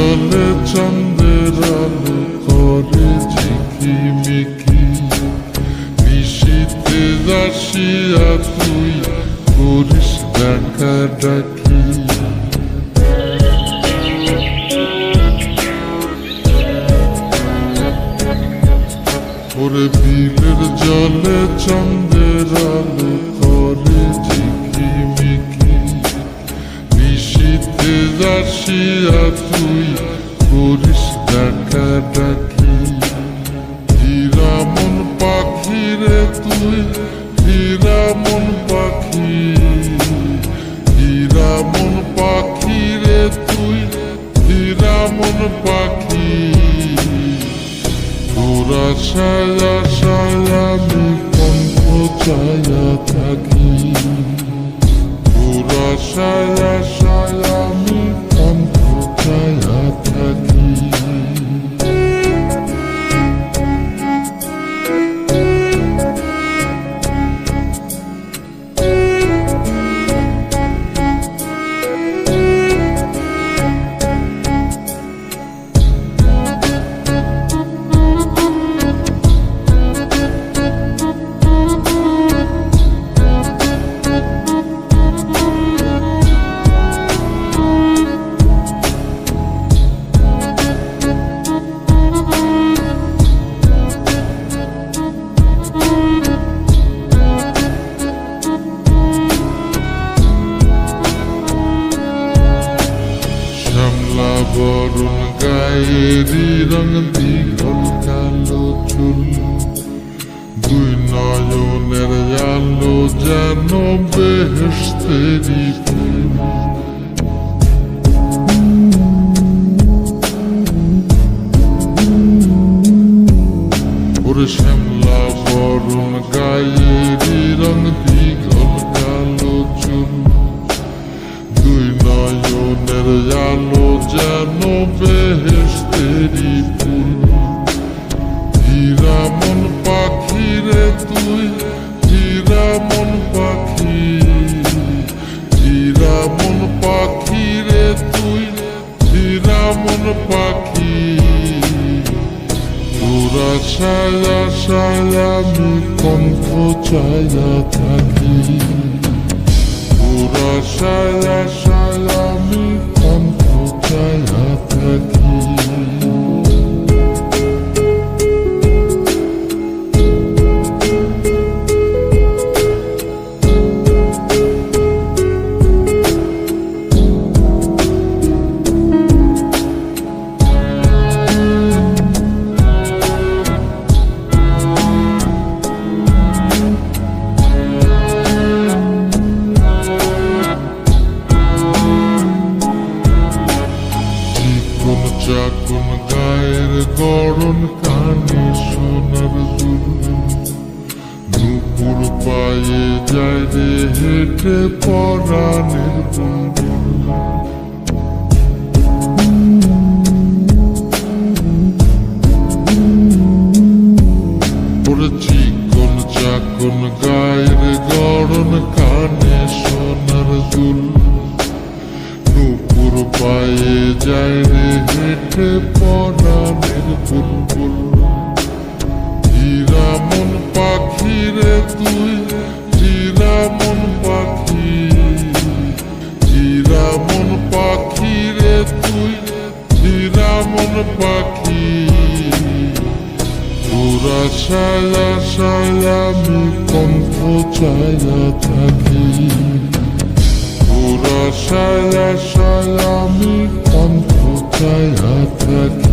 জলে চন্দ্রের আলো করে ঝিকিমিকি নিশীতে আসিয়া তুই করিস ডাকা ডাকি ওরে বিলের জলে চন্দ্রের আলো করে ঝিকিমিকি আসিয়া তুই করিস ডাকা ডাকি হীরামন পাখি রে তুই হীরামন পাখি। হীরামন পাখি রে তুই হীরামন পাখি। তোরা বরুণ গায়েরি রং দীঘল কালো চুল। দুই নয়নের আলো যেন বেহেস্তেরি বেহেস্তেরি ফুল হীরামন পাখি রে তুই হীরামন পাখি হীরামন পাখি রে তুই হীরামন পাখি তোরা ছায়া ছায়া আমি কণ্ঠ ছায়া থাকি পুরা সায়া সায়া আমি কণ্ঠ ছায়া গড়ন কানে সোনার দুল। নুপুর পায়ে যায় রে হেঁটে পরাণের বুলবুল চিকন চাকন গায়ের গড়ন কানে সোনার দুল। নুপুর পায়ে যায় রে হেঁটে সায়া সায়া আমি কণ্ঠ চায়া থাকি পুরা সায়া সায়া আমি কণ্ঠ ছায়া থাকি